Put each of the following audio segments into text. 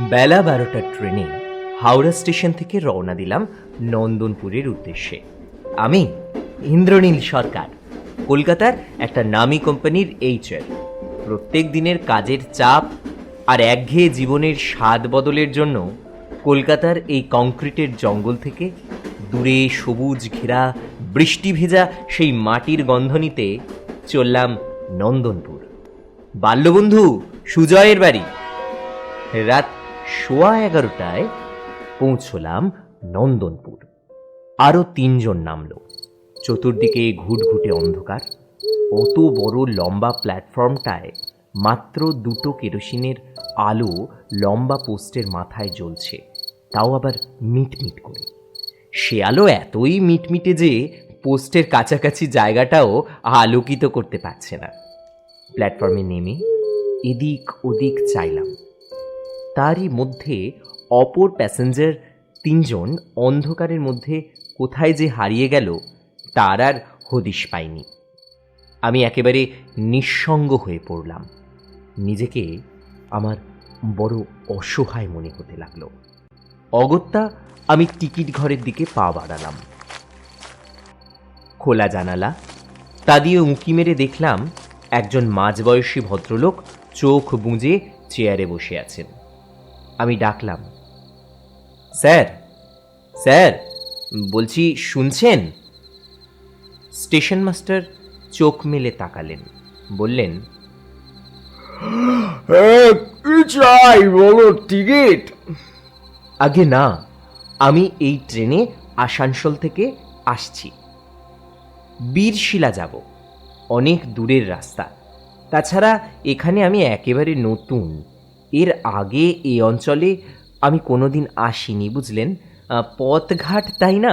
বেলা বারোটার ট্রেনে হাওড়া স্টেশন থেকে রওনা দিলাম নন্দনপুরের উদ্দেশ্যে। আমি ইন্দ্রনীল সরকার, কলকাতার একটা নামী কোম্পানির এইচআর। প্রত্যেক দিনের কাজের চাপ আর একঘেয়ে জীবনের স্বাদ বদলের জন্য কলকাতার এই কংক্রিটের জঙ্গল থেকে দূরে সবুজ ঘেরা, বৃষ্টি ভেজা সেই মাটির গন্ধ নিতে চললাম নন্দনপুর। বাল্যবন্ধু সুজয়ের বাড়ি। রাত সোয়া এগারোটায় পৌঁছলাম নন্দনপুর। আরও তিনজন নামলো। চতুর্দিকে ঘুটঘুটে অন্ধকার। অত বড় লম্বা প্ল্যাটফর্মটায় মাত্র দুটো কেরোসিনের আলো লম্বা পোস্টের মাথায় জ্বলছে। তাও আবার মিটমিট করে। সে আলো এতই মিটমিটে যে পোস্টের কাছাকাছি জায়গাটাও আলোকিত করতে পারছে না। প্ল্যাটফর্মে নেমে এদিক ওদিক চাইলাম। তারই মধ্যে অপর প্যাসেঞ্জার তিনজন অন্ধকারের মধ্যে কোথায় যে হারিয়ে গেল, তার আর হদিশ পাইনি। আমি একেবারে নিঃসঙ্গ হয়ে পড়লাম। নিজেকে আমার বড় অসহায় মনে হতে লাগল। অগত্যা আমি টিকিট ঘরের দিকে পা বাড়ালাম। খোলা জানালা, তা দিয়ে উঁকি মেরে দেখলাম একজন মাঝবয়সী ভদ্রলোক চোখ বুঁজে চেয়ারে বসে আছেন। আমি ডাকলাম। স্যার স্যার বলছি শুনছেন? স্টেশন মাস্টার চোখ মেলে তাকালেন বললেন হ্যাঁ চাই বলো টিকিট? আগে না আমি এই ট্রেনে আসানসোল থেকে আসছি। বীরশিলা যাব অনেক দূরের রাস্তা। তাছাড়া এখানে আমি একেবারে নতুন। এর আগে এই অঞ্চলে আমি কোনো দিন আসিনি বুঝলেন? পথঘাট তাই না?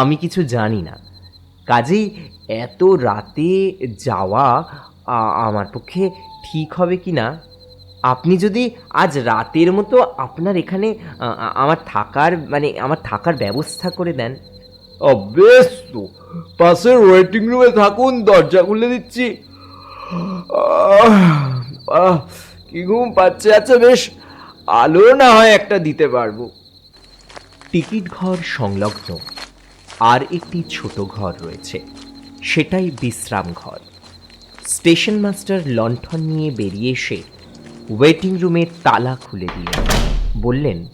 আমি কিছু জানি না। কাজেই এত রাতে যাওয়া আমার পক্ষে ঠিক হবে কি না? আপনি যদি আজ রাতের মতো আপনার এখানে আমার থাকার মানে আমার থাকার ব্যবস্থা করে দেন। বেশ তো। পাশের ওয়েটিং রুমে থাকুন দরজা খুলে দিচ্ছি। আহ, কি ঘুম পাচ্ছে? আচ্ছা বেশ। আলো না হয় একটা দিতে পারব। টিকিট ঘর সংলগ্ন। আর একটি ছোট ঘর রয়েছে। সেটাই বিশ্রাম ঘর। স্টেশন মাস্টার লণ্ঠন নিয়ে বেরিয়ে এসে ওয়েটিং রুমের তালা খুলে দিলেন। বললেন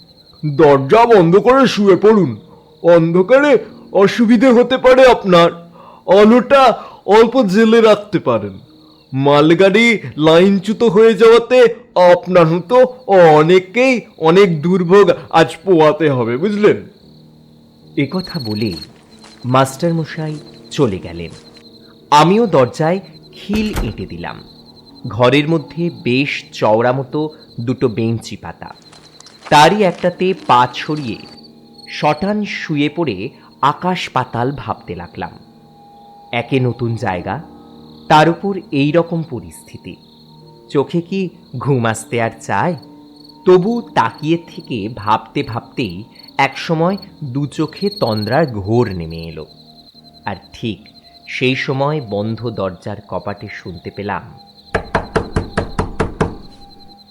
দরজা বন্ধ করে শুয়ে পড়ুন। অন্ধকারে অসুবিধে হতে পারে আপনার। আলোটা অল্প জেলে রাখতে পারেন। মালগাড়ি লাইনচ্যুত হয়ে যাওয়াতে আপনার মতো অনেককেই অনেক দুর্ভোগ আজ পোয়াতে হবে, বুঝলেন? একথা বলে মাস্টার মশাই চলে গেলেন। আমিও দরজায় খিল এঁটে দিলাম। ঘরের মধ্যে বেশ চওড়া মতো দুটো বেঞ্চি পাতা। তারই একটাতে পা ছড়িয়ে শটান শুয়ে পড়ে আকাশ পাতাল ভাবতে লাগলাম। একে নতুন জায়গা তার উপর এই রকম পরিস্থিতি। চোখে কি ঘুম আসতে আর চায়? তবু তাকিয়ে থেকে ভাবতে ভাবতেই একসময় দু চোখে তন্দ্রার ঘোর নেমে এলো। আর ঠিক সেই সময় বন্ধ দরজার কপাটে শুনতে পেলাম।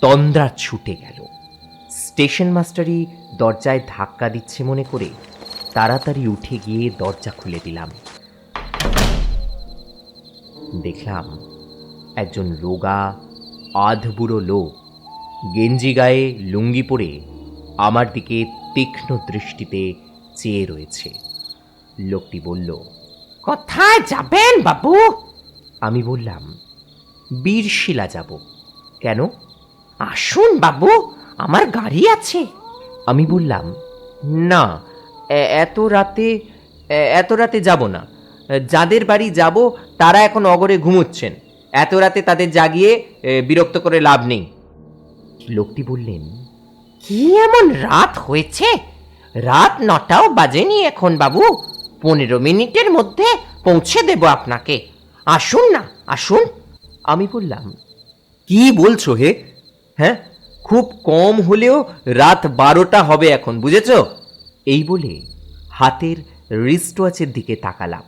তন্দ্রা ছুটে গেল। স্টেশন মাস্টারই দরজায় ধাক্কা দিচ্ছে মনে করে তাড়াতাড়ি উঠে গিয়ে দরজা খুলে দিলাম। দেখলাম একজন রোগা আধবুড়ো লোক গেঞ্জি গায়ে লুঙ্গি পরে আমার দিকে তীক্ষ্ণ দৃষ্টিতে চেয়ে রয়েছে। লোকটি বলল কোথায় যাবেন বাবু? আমি বললাম বীরশিলা যাব। কেন? আসুন বাবু আমার গাড়ি আছে। আমি বললাম না এত রাতে এত রাতে যাব না। যাদের বাড়ি যাব, তারা এখন অগরে ঘুমোচ্ছেন। এত রাতে তাদের জাগিয়ে বিরক্ত করে লাভ নেই। লোকটি বললেন, কি এমন রাত হয়েছে? রাত নটাও বাজেনি এখন, বাবু। পনেরো মিনিটের মধ্যে পৌঁছে দেব আপনাকে। আসুন না, আসুন। আমি বললাম, কি বলছো হে? হ্যাঁ খুব কম হলেও রাত বারোটা হবে এখন, বুঝেছ? এই বলে হাতের রিস্ট ওয়াচের দিকে তাকালাম।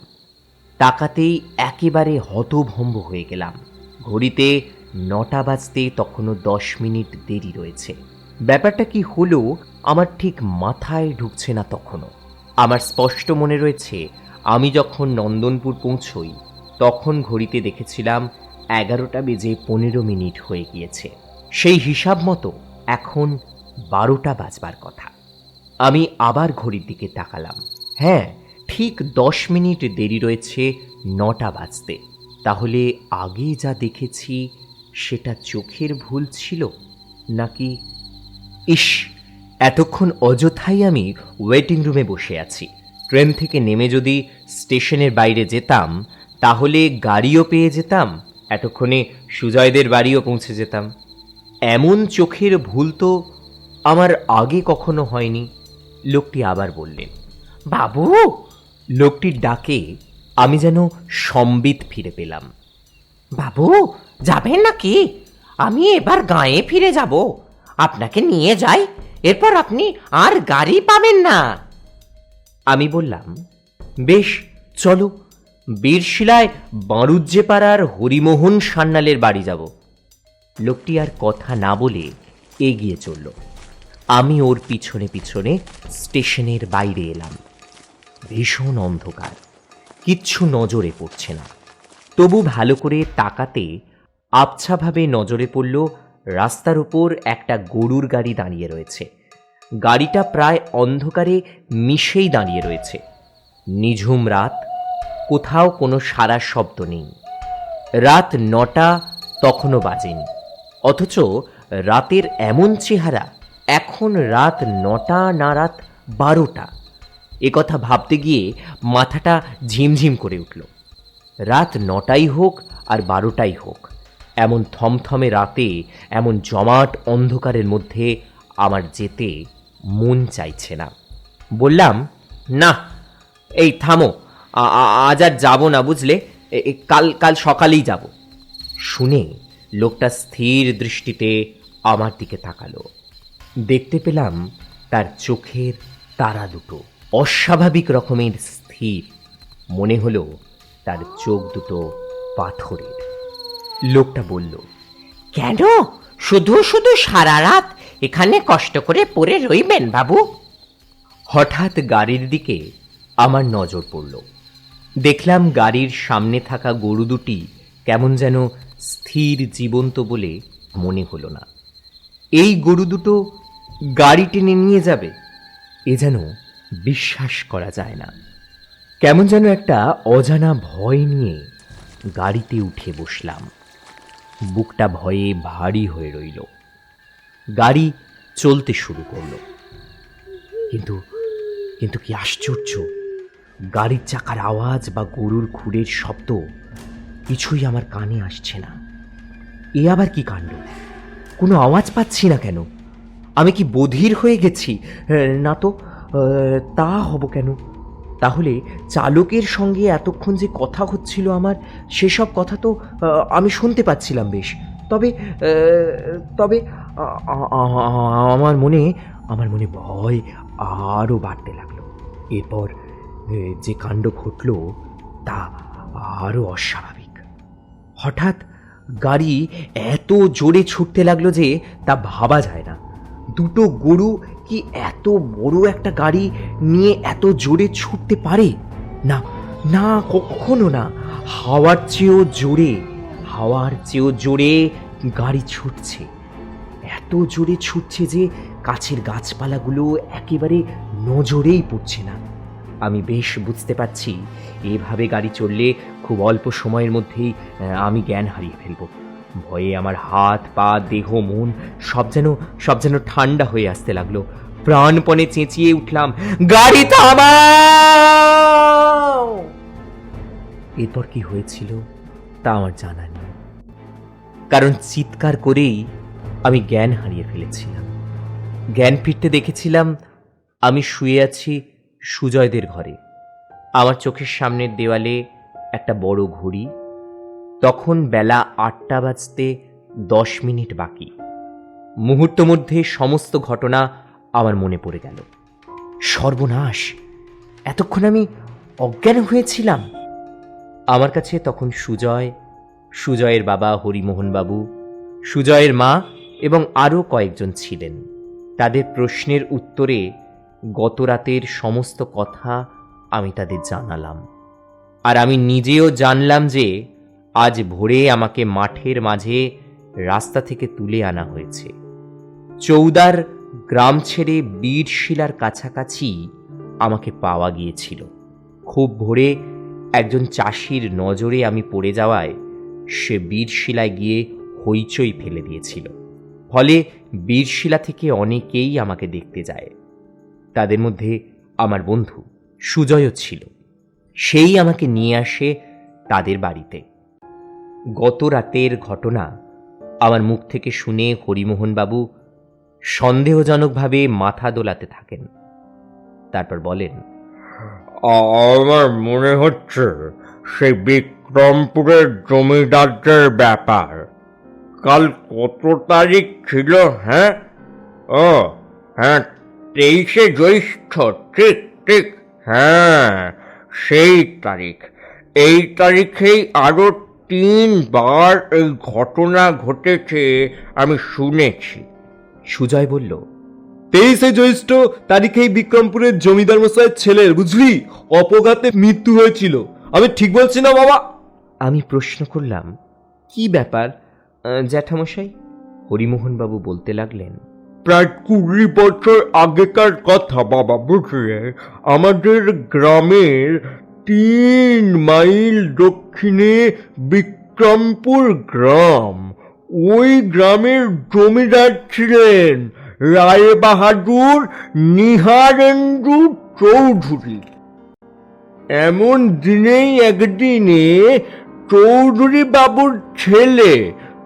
তাকাতেই একেবারে হতভম্ব হয়ে গেলাম। ঘড়িতে নটা বাজতে তখনও দশ মিনিট দেরি রয়েছে। ব্যাপারটা কি হলো, আমার ঠিক মাথায় ঢুকছে না তখনও। আমার স্পষ্ট মনে রয়েছে, আমি যখন নন্দনপুর পৌঁছই, তখন ঘড়িতে দেখেছিলাম এগারোটা বেজে পনেরো মিনিট হয়ে গিয়েছে। সেই হিসাব মতো এখন বারোটা বাজবার কথা। আমি আবার ঘড়ির দিকে তাকালাম। হ্যাঁ ঠিক দশ মিনিট দেরি রয়েছে নটা বাজতে। তাহলে আগে যা দেখেছি, সেটা চোখের ভুল ছিল? নাকি ইস, এতক্ষণ অযথাই আমি ওয়েটিং রুমে বসে আছি। ট্রেন থেকে নেমে যদি স্টেশনের বাইরে যেতাম, তাহলে গাড়িও পেয়ে যেতাম, এতক্ষণে সুজয়দের বাড়িও পৌঁছে যেতাম। এমন চোখের ভুল তো আমার আগে কখনো হয়নি, লোকটি আবার বললেন, বাবু লোকটির ডাকে আমি যেন সম্বিত ফিরে পেলাম। বাবু যাবেন নাকি? আমি এবার গাঁয়ে ফিরে যাব। আপনাকে নিয়ে যাই এরপর আপনি আর গাড়ি পাবেন না। আমি বললাম বেশ চলো। বীরশিলায় বাঁরুজ্জে পাড়ার হরিমোহন সান্যালের বাড়ি যাব। লোকটি আর কথা না বলে এগিয়ে চলল। আমি ওর পিছনে পিছনে স্টেশনের বাইরে এলাম। ভীষণ অন্ধকার। কিচ্ছু নজরে পড়ছে না। তবু ভালো করে তাকাতে আবছাভাবে নজরে পড়ল রাস্তার উপর একটা গরুর গাড়ি দাঁড়িয়ে রয়েছে। গাড়িটা প্রায় অন্ধকারে মিশেই দাঁড়িয়ে রয়েছে। নিঝুম রাত, কোথাও কোনো সারা শব্দ নেই। রাত নটা তখনও বাজেনি। অথচ রাতের এমন চেহারা, এখন রাত নটা না রাত বারোটা। কথা ভাবতে গিয়ে মাথাটা ঝিমঝিম করে উঠল। রাত নটাই হোক আর বারোটাই হোক, এমন থমথমে রাতে, এমন জমাট অন্ধকারের মধ্যে আমার যেতে মন চাইছে না। বললাম, না, এই থামো আজ আর যাব না বুঝলে, এ- এ কাল কাল সকালেই যাব। শুনে লোকটা স্থির দৃষ্টিতে আমার দিকে তাকালো। দেখতে পেলাম তার চোখের তারা দুটো। অস্বাভাবিক রকমের স্থির। মনে হলো তার চোখ দুটো পাথরের। লোকটা বলল কেন? শুধু শুধু সারা রাত এখানে কষ্ট করে পড়ে রইবেন বাবু। হঠাৎ গাড়ির দিকে আমার নজর পড়ল। দেখলাম গাড়ির সামনে থাকা গরু দুটি কেমন যেন স্থির জীবন্ত বলে মনে হলো না। এই গরু দুটো গাড়ি টেনে নিয়ে যাবে এ যেন বিশ্বাস করা যায় না। কেমন যেন একটা অজানা ভয় নিয়ে গাড়িতে উঠে বসলাম। বুকটা ভয়ে ভারী হয়ে রইল। গাড়ি চলতে শুরু করল। কিন্তু কিন্তু কি আশ্চর্য, গাড়ির চাকার আওয়াজ বা গরুর খুঁড়ের শব্দ কিছুই আমার কানে আসছে না। এ আবার কি কাণ্ড? কোনো আওয়াজ পাচ্ছি না কেন? আমি কি বধির হয়ে গেছি? না তো তা হব কেন? তাহলে চালকের সঙ্গে এতক্ষণ যে কথা হচ্ছিল আমার, সেসব কথা তো আমি শুনতে পাচ্ছিলাম বেশ। তবে তবে আমার মনে আমার মনে ভয় আরও বাড়তে লাগল। এরপর যে কাণ্ড ঘটল, তা আরও অস্বাভাবিক। হঠাৎ গাড়ি এত জোরে ছুটতে লাগল যে তা ভাবা যায় না। দুটো গরু কি এত বড় একটা গাড়ি নিয়ে এত জোরে ছুটতে পারে? না না, কখনো না। হাওয়ার চেয়েও জোরে, হাওয়ার চেয়েও জোরে গাড়ি ছুটছে। এত জোরে ছুটছে যে কাছের গাছপালাগুলো একেবারে নজরেই পড়ছে না। আমি বেশ বুঝতে পারছি, এভাবে গাড়ি চললে খুব অল্প সময়ের মধ্যেই আমি জ্ঞান হারিয়ে ফেলব। ভয়ে আমার হাত, পা, দেহ, মন সব যেন সব যেন ঠান্ডা হয়ে আসতে লাগল। প্রাণপণে চেঁচিয়ে উঠলাম, গাড়ি থামাও! এরপর কি হয়েছিল তা আমার জানা নেই। কারণ চিৎকার করেই আমি জ্ঞান হারিয়ে ফেলেছিলাম। জ্ঞান ফিরতে দেখেছিলাম, আমি শুয়ে আছি সুজয়দের ঘরে। আমার চোখের সামনের দেওয়ালে একটা বড় ঘড়ি তখন বেলা আটটা বাজতে দশ মিনিট বাকি। মুহূর্ত মধ্যে সমস্ত ঘটনা আমার মনে পড়ে গেল। সর্বনাশ! এতক্ষণ আমি অজ্ঞান হয়েছিলাম। আমার কাছে তখন সুজয়, সুজয়ের বাবা হরিমোহন বাবু সুজয়ের মা এবং আরও কয়েকজন ছিলেন। তাদের প্রশ্নের উত্তরে গত রাতের সমস্ত কথা আমি তাদের জানালাম। আর আমি নিজেও জানলাম যে আজ ভোরে আমাকে মাঠের মাঝে রাস্তা থেকে তুলে আনা হয়েছে। চৌদার গ্রাম ছেড়ে বীরশিলার কাছাকাছি আমাকে পাওয়া গিয়েছিল। খুব ভোরে একজন চাষির নজরে আমি পড়ে যাওয়ায় সে বীরশিলায় গিয়ে হইচই ফেলে দিয়েছিল। ফলে বীরশিলা থেকে অনেকেই আমাকে দেখতে যায়। তাদের মধ্যে আমার বন্ধু সুজয়ও ছিল। সেই আমাকে নিয়ে আসে তাদের বাড়িতে। গত রাতের ঘটনা আমার মুখ থেকে শুনে হরিমোহনবাবু সন্দেহজনকভাবে মাথা দোলাতে থাকেন। তারপর বলেন, আমার মনে হচ্ছে সেই বিক্রমপুরের জমিদারদের ব্যাপার। কাল কত তারিখ ছিল হ্যাঁ? ও হ্যাঁ তেইশে জ্যৈষ্ঠ, ঠিক ঠিক হ্যাঁ সেই তারিখ। এই তারিখেই আরও তিনবার এই ঘটনা ঘটেছে আমি শুনেছি। সুজয় বলল তেইশে জ্যৈষ্ঠ তারিখেই বিক্রমপুরের জমিদার মশাইয়ের ছেলের বুঝলি? অপঘাতে মৃত্যু হয়েছিল। আমি ঠিক বলছি না বাবা? আমি প্রশ্ন করলাম কি ব্যাপার? জ্যাঠামশাই? হরিমোহনবাবু বলতে লাগলেন প্রায় কুড়ি বছর আগেকার কথা বাবা বুঝলে? আমাদের গ্রামের তিন মাইল দক্ষিণে বিক্রমপুর গ্রাম। ওই গ্রামের জমিদার ছিলেন রায় বাহাদুর নিহারেন্দু চৌধুরী। এমন দিনেই একদিনে চৌধুরী বাবুর ছেলে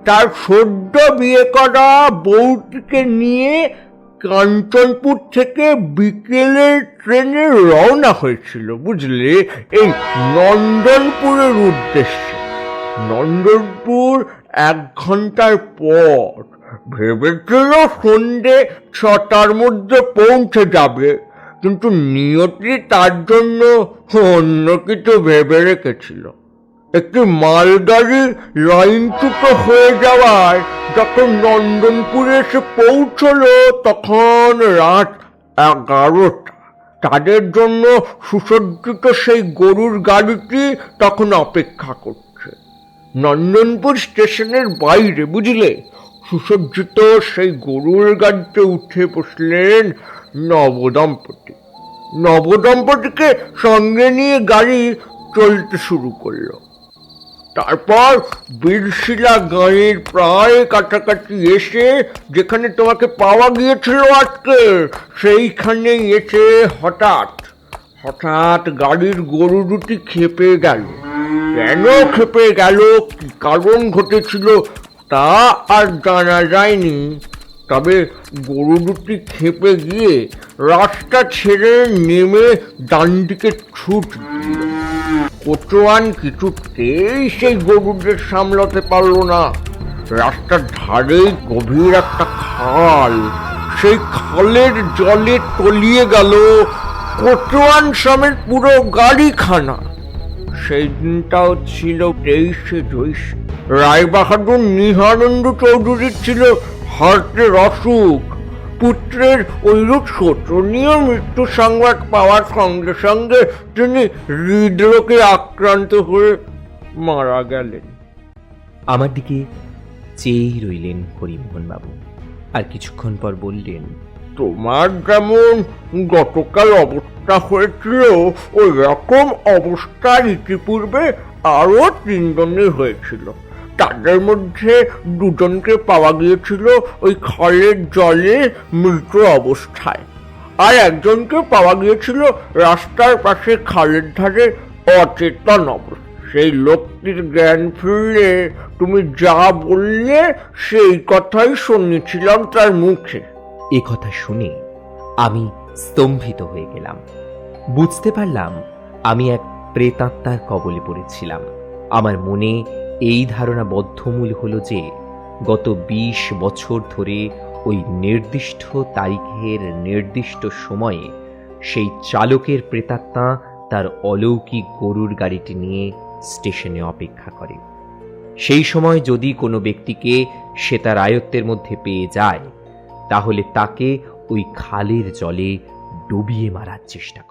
তার সদ্য বিয়ে করা বউটিকে নিয়ে কাঞ্চনপুর থেকে বিকেলের ট্রেনে রওনা হয়েছিল, বুঝলে? এই নন্দনপুরের উদ্দেশ্যে। নন্দনপুর এক ঘণ্টার পর ভেবেছিল সন্ধে ছটার মধ্যে পৌঁছে যাবে, কিন্তু নিয়তি তার জন্য অন্য কিছু ভেবে রেখেছিল। একটি মালগাড়ি লাইনচ্যুত হয়ে যাওয়ায় যখন নন্দনপুরে এসে পৌঁছলো তখন রাত এগারোটা। তাদের জন্য সুসজ্জিত সেই গরুর গাড়িটি তখন অপেক্ষা করছে। নন্দনপুর স্টেশনের বাইরে, বুঝলে? সুসজ্জিত সেই গরুর গাড়িতে উঠে বসলেন নবদম্পতি। নবদম্পতিকে সঙ্গে নিয়ে গাড়ি চলতে শুরু করল। তারপর বীরশিলা গাঁয়ের প্রায় কাছাকাছি এসে যেখানে তোমাকে পাওয়া গিয়েছিল আজকে সেইখানে এসে হঠাৎ হঠাৎ গাড়ির গরু দুটি খেপে গেল। কেন খেপে গেল? কি কারণ ঘটেছিল তা আর জানা যায়নি। তবে গরু দুটি খেপে গিয়ে রাস্তা ছেড়ে নেমে ডান দিকে ছুট দিল কোচোয়ান কিছুতেই সেই গরুদের সামলাতে পারল না। রাস্তার ধারে গভীর একটা খাল। সেই খালের জলে তলিয়ে গেল কোচোয়ান সমেত পুরো গাড়িখানা। সেই দিনটাও ছিল তেইশে জ্যৈষ্ঠ রায় বাহাদুর নিহানন্দ চৌধুরীর ছিল হার্টের অসুখ পুত্রের ঐরূপ শোচনীয় মৃত্যু সংবাদ পাওয়ার সঙ্গে সঙ্গে তিনি হৃদরোগে আক্রান্ত হয়ে মারা গেলেন। আমার দিকে চেয়েই রইলেন হরিমোহনবাবু আর কিছুক্ষণ পর বললেন তোমার যেমন গতকাল অবস্থা হয়েছিল ওই রকম অবস্থা ইতিপূর্বে আরও তিনজনের হয়েছিল। তাদের মধ্যে দুজনকে পাওয়া গিয়েছিল ওই খালের জলে মৃত অবস্থায়। আর একজনকে পাওয়া গিয়েছিল রাস্তার পাশে খালের ধারে অচেতন অবস্থা সেই লোকটির জ্ঞান ফিরলে, তুমি যা বললে সেই কথাই শুনেছিলাম তার মুখে। এ কথা শুনে আমি স্তম্ভিত হয়ে গেলাম। বুঝতে পারলাম আমি এক প্রেতাত্মার কবলে পড়েছিলাম। আমার মনে এই ধারণা বদ্ধমূল হলো যে গত বিশ বছর ধরে ওই নির্দিষ্ট তারিখের নির্দিষ্ট সময়ে সেই চালকের প্রেতাত্মা তার অলৌকিক গরুর গাড়িটি নিয়ে স্টেশনে অপেক্ষা করে। সেই সময় যদি কোনো ব্যক্তিকে সে তার আয়ত্তের মধ্যে পেয়ে যায়, তাহলে তাকে ওই খালের জলে ডুবিয়ে মারার চেষ্টা করে।